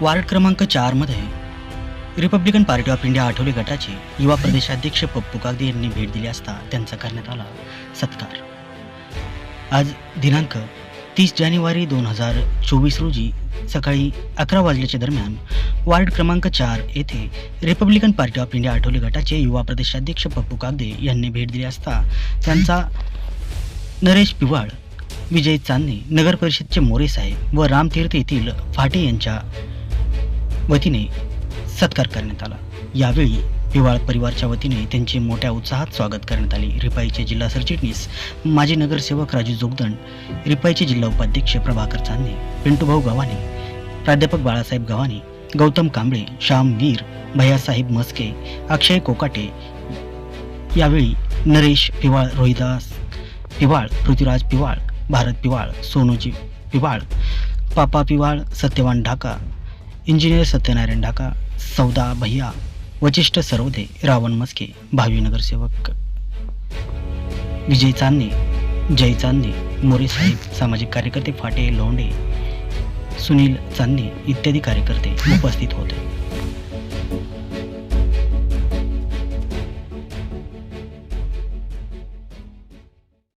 Ward क्रमांक चारमध्ये Republican party of India Athawale गटाचे युवा प्रदेशाध्यक्ष पप्पू कागदे यांनी भेट दिली असता त्यांचा करण्यात आला सत्कार. आज दिनांक तीस जानेवारी दोन हजार चोवीस रोजी सकाळी अकरा वाजल्याच्या दरम्यान वार्ड क्रमांक चार येथे Republican party of India Athawale गटाचे युवा प्रदेशाध्यक्ष पप्पू कागदे यांनी भेट दिली असता त्यांचा नरेश पिवाळ विजय चांदणे नगर परिषदचे मोरे साहेब व रामतीर्थ येथील फाटे यांच्या वतीने सत्कार करण्यात आला. यावेळी पिवाळ परिवारच्या वतीने त्यांचे मोठ्या उत्साहात स्वागत करण्यात आले. रिपाईचे जिल्हा सरचिटणीस माजी नगरसेवक राजू जोगदंड रिपाईचे जिल्हा उपाध्यक्ष प्रभाकर चांदणे पिंटूभाऊ गव्हाणे प्राध्यापक बाळासाहेब गव्हाणे गौतम कांबळे श्याम वीर भैयासाहेब मस्के अक्षय कोकाटे यावेळी नरेश पिवाळ रोहिदास पिवाळ पृथ्वीराज पिवाळ भारत पिवाळ सोनूजी पिवाळ पापा पिवाळ सत्यवान ढाका इंजिनियर सत्यनारायण ढाका सौदा भैया वचिष्ठ सरोदे रावण मस्के भावी नगरसेवक विजय चांदणे जय चांदणे मोरे साहेब सामाजिक कार्यकर्ते फाटे लोंडे सुनील चांदणे इत्यादी कार्यकर्ते उपस्थित होते.